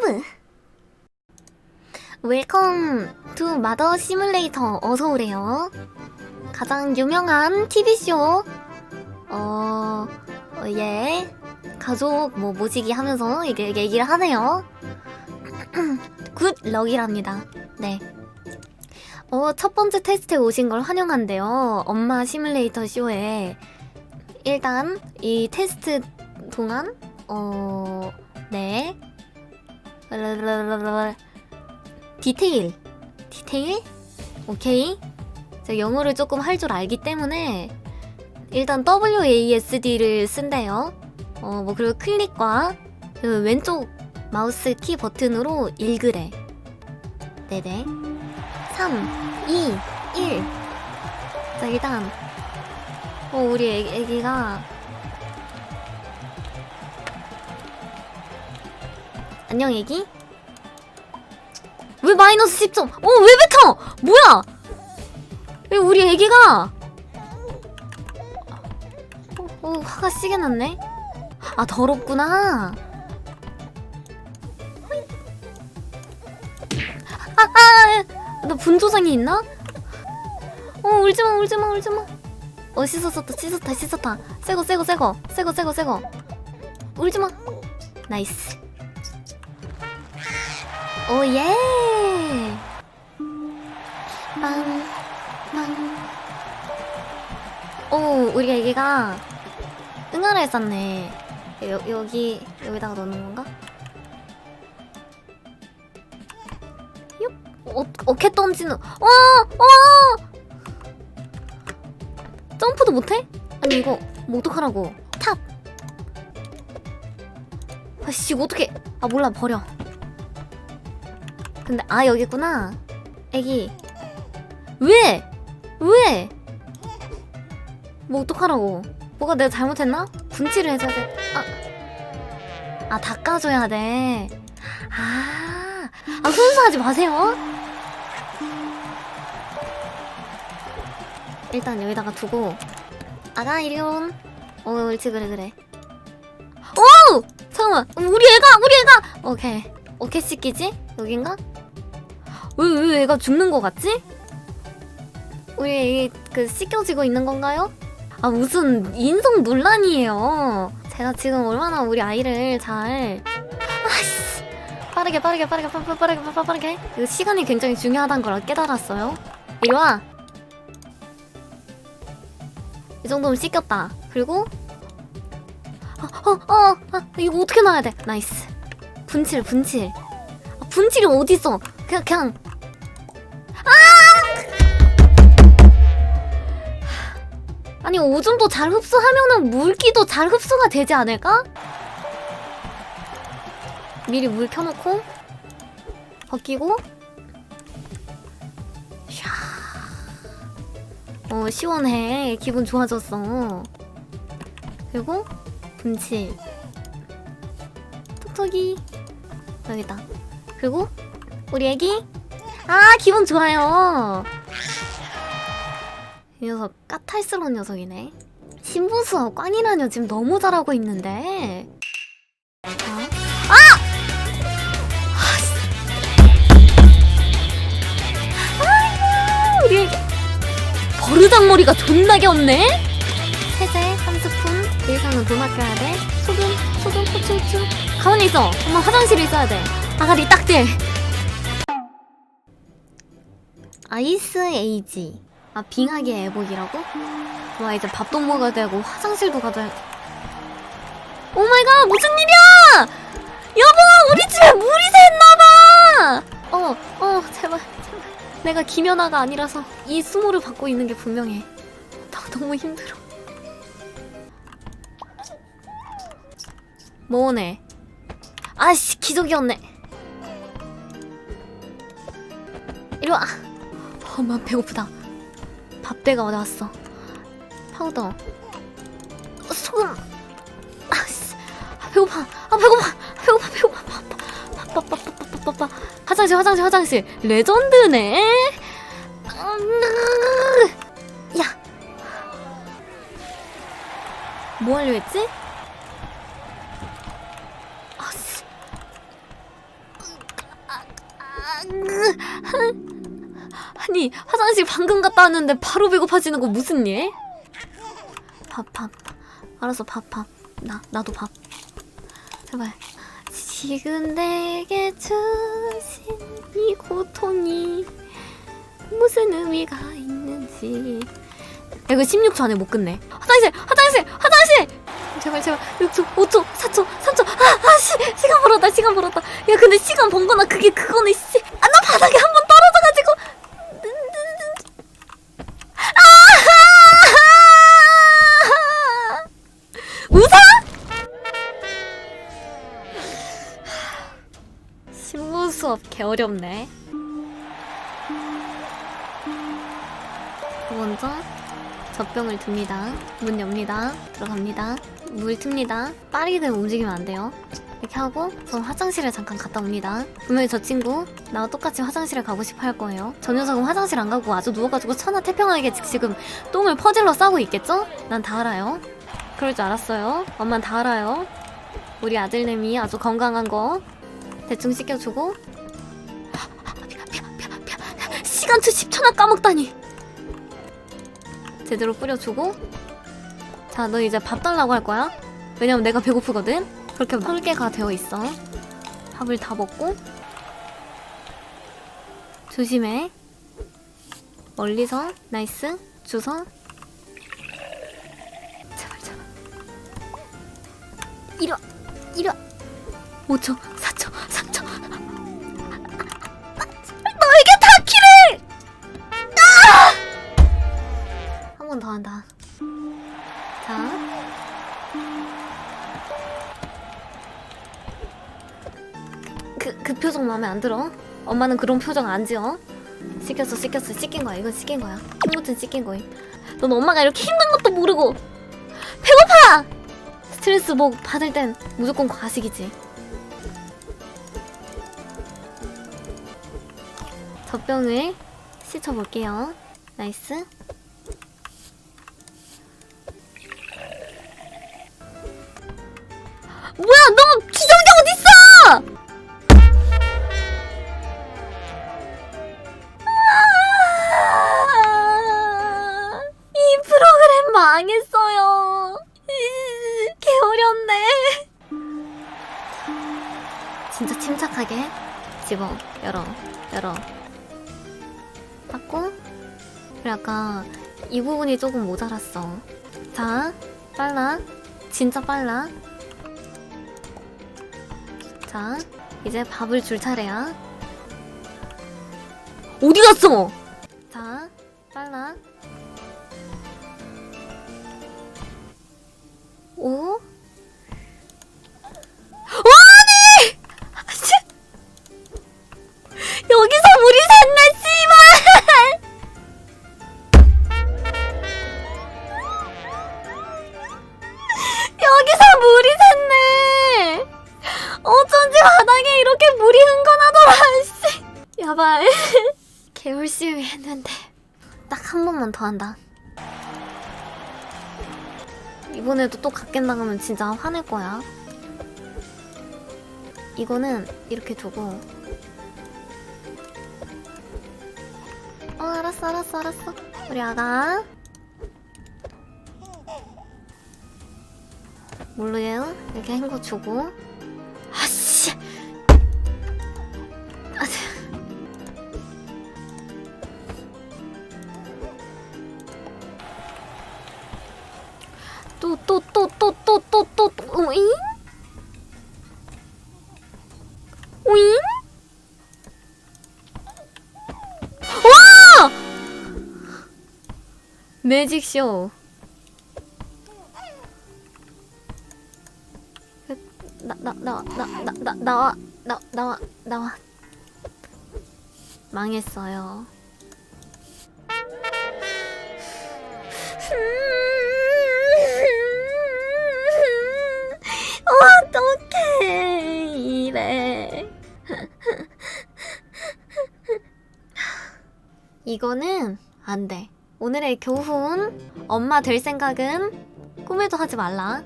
유튜브 웰컴 투 마더 시뮬레이터 어서 오래요. 가장 유명한 TV쇼 어, 어, 예 가족 뭐 모시기 하면서 이게 얘기를 하네요. 굿 럭이랍니다. 네. 어, 첫 번째 테스트에 오신 걸 환영한데요. 엄마 시뮬레이터 쇼에 일단 이 테스트 동안 어, 네. 디테일. 디테일? 오케이. 제가 영어를 조금 할 줄 알기 때문에 일단 WASD를 쓴대요. 어, 뭐 그리고 클릭과 그 왼쪽 마우스 키 버튼으로 읽으래. 네네. 3, 2, 1. 자, 일단 어, 우리 애기, 애기가 안녕 애기? 왜 마이너스 10점? 어, 왜 뱉어? 뭐야? 왜 우리 애기가 어, 어 화가 시게 났네. 아, 더럽구나. 아, 아, 나 분조장이 있나? 어, 울지마, 울지마, 울지마. 어, 씻었었다, 씻었다, 씻었다. 새거, 새거, 새거, 새거, 새거, 새거. 울지마. 나이스. 오예. 빵, 빵. 오, 우리 애기가 응아를 했었네. 여, 여기, 여기다가 넣는 건가? 요? 어, 어깨 던지는, 어, 어! 점프도 못해? 아니, 이거, 뭐 어떡하라고. 탑! 아씨, 이거 어떡해. 아, 몰라, 버려. 근데, 아, 여기 있구나. 애기. 왜? 왜? 뭐 어떡하라고. 뭐가 내가 잘못했나? 분칠을 해줘야 돼. 아. 아, 닦아줘야 돼. 아. 아, 순수하지 마세요. 일단 여기다가 두고. 아가, 이리 온. 어, 옳지, 그래, 그래. 오! 잠깐만. 우리 애가, 우리 애가! 오케이. 오케이, 씻기지? 여긴가? 왜, 왜 애가 죽는 거 같지? 우리 애기 그 씻겨지고 있는 건가요? 아 무슨 인성 논란이에요. 제가 지금 얼마나 우리 아이를 잘 아씨 빠르게 빠르게 빠르게 빠르게 빠르게 빠르게 빠르게 그 시간이 굉장히 중요하다는 걸 깨달았어요. 이리 와. 이 정도면 씻겼다. 그리고 어어어 어, 아, 이거 어떻게 나와야 돼? 나이스. 분칠 분칠. 아, 분칠이 어디 있어? 그냥 그냥 아니 오줌도 잘 흡수하면은 물기도 잘 흡수가 되지 않을까? 미리 물 켜놓고 벗기고. 샤. 어 시원해. 기분 좋아졌어. 그리고 분칠 톡톡이. 여기다. 그리고 우리 애기. 아 기분 좋아요 이 녀석 까탈스러운 녀석이네. 신부수와 꽝이라뇨 지금 너무 잘하고 있는데. 자. 아! 아이고, 우리 애기 버르장머리가 존나게 없네. 세제 한 스푼. 그 이상은 돈 아껴야 돼. 소금, 소금, 후추, 후추. 가만히 있어. 엄마 화장실에 있어야 돼. 아가리 딱대. 아이스 에이지. 아 빙하게 애복이라고? 와 이제 밥도 먹어야 되고 화장실도 가야 돼. 오마이갓 무슨 일이야! 여보 우리 집에 물이 샜나봐! 어, 어 제발 제발 내가 김연아가 아니라서 이 수모를 받고 있는 게 분명해. 나 너무 힘들어. 뭐네? 아씨 기적이었네. 이리 와. 엄마 배고프다. 밥대가 왔어. 파우더. 소금. 아 씨. 아, 배고파. 아 배고파. 배고파. 배고파. 빠빠빠빠빠빠빠. 화장실 화장실 화장실. 레전드네. 음, 야. 뭐 하려 했지? 아씨. 으, 아 니 화장실 방금 갔다 왔는데 바로 배고파지는 거 무슨 일? 밥 밥. 알았어 밥 밥. 나 나도 밥. 제발. 지금 내게 주신 이 고통이 무슨 의미가 있는지. 야, 이거 16초 안에 못 끝내. 화장실, 화장실, 화장실! 제발, 제발. 6초, 5초, 4초, 3초. 아, 아, 시, 시간 벌었다, 시간 벌었다. 야, 근데 시간 번 거나 그게 그거네, 씨. 아, 나 바닥에 한 번 개 어렵네. 먼저 젖병을 듭니다. 문 엽니다. 들어갑니다. 물 틉니다. 빠르게 움직이면 안 돼요. 이렇게 하고 전 화장실에 잠깐 갔다 옵니다. 분명히 저 친구 나와 똑같이 화장실에 가고 싶어 할 거예요. 저 녀석은 화장실 안 가고 아주 누워가지고 천하 태평하게 지금 똥을 퍼질러 싸고 있겠죠? 난 다 알아요. 그럴 줄 알았어요. 엄만 다 알아요. 우리 아들내미 아주 건강한 거 대충 씻겨주고 시간초 10초나 까먹다니. 제대로 뿌려주고. 자 너 이제 밥 달라고 할 거야? 왜냐면 내가 배고프거든? 그렇게 설계가 되어 있어. 밥을 다 먹고. 조심해. 멀리서 나이스. 주서 제발 제발. 이리 와 이리 와. 5초 4초 3초 번 더 한다. 자. 그, 그 표정 마음에 안 들어? 엄마는 그런 표정 안 지어? 씻겼어, 씻겼어, 씻긴 거야. 이건 씻긴 거야. 손붙은 씻긴 거임. 넌 엄마가 이렇게 힘든 것도 모르고 배고파! 스트레스 뭐 받을 땐 무조건 과식이지. 젖병을 씻어볼게요. 나이스. 침착하게 집어 열어 열어. 닫고. 그래 아까 이 부분이 조금 모자랐어. 자 빨라. 진짜 빨라. 자 이제 밥을 줄 차례야. 어디 갔어 어쩐지 바닥에 이렇게 물이 흥건하더라 씨. 야발. 개 열심히 했는데. 딱 한 번만 더 한다. 이번에도 또 갓겜 나가면 진짜 화낼 거야. 이거는 이렇게 두고. 어 알았어 알았어 알았어. 우리 아가. 모르게요? 이렇게 헹궈 주고 또 또 또 또 또 또 또 오잉? 오잉? 와! 매직쇼. 나 나나나나 나 나와 나 나와 나와. 망했어요. 이거는 안 돼. 오늘의 교훈 엄마 될 생각은 꿈에도 하지 말라.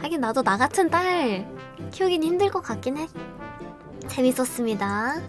하긴 나도 나 같은 딸 키우긴 힘들 것 같긴 해. 재밌었습니다.